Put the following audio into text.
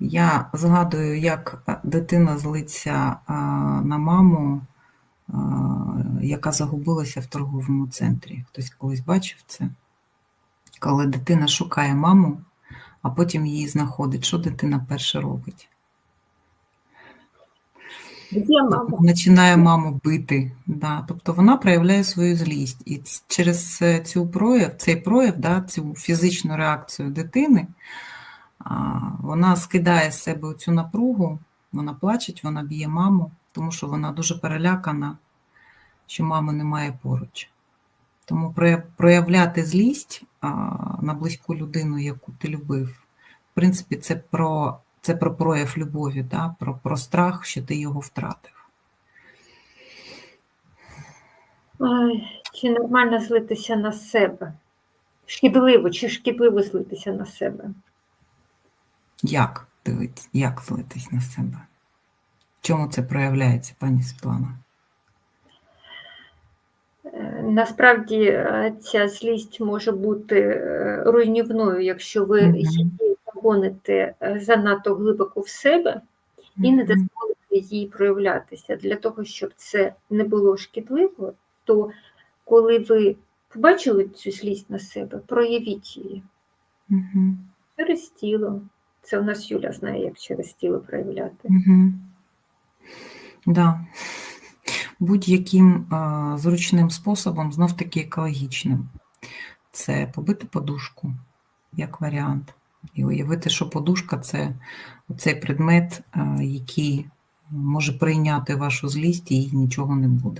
Я згадую, як е, дитина злиться на маму, яка загубилася в торговому центрі. Хтось колись бачив це? Коли дитина шукає маму, а потім її знаходить. Що дитина перше робить? Починає маму бити. Да. Тобто вона проявляє свою злість. І через е, цю прояв, цей прояв, да, цю фізичну реакцію дитини, вона скидає з себе цю напругу, вона плачеть, вона б'є маму, тому що вона дуже перелякана, що мами немає поруч. Тому проявляти злість на близьку людину, яку ти любив, в принципі, це про, це про прояв любові, да? про, про страх, що ти його втратив. Чи нормально злитися на себе? Шкідливо чи шкідливо злитися на себе? Як дивиться, як злитись на себе? В чому це проявляється, пані Світлана? Е, Насправді е, ця злість може бути е, руйнівною, якщо ви її загоните занадто глибоко в себе і не дозволите їй проявлятися. Для того, щоб це не було шкідливо, то коли ви побачили цю злість на себе, проявіть її через тіло. Це у нас Юля знає, як через тіло проявляти. Угу. Да. Будь-яким а, зручним способом, знов таки екологічним. Це побити подушку, як варіант. І уявити, що подушка це цей предмет, а, який може прийняти вашу злість і нічого не буде.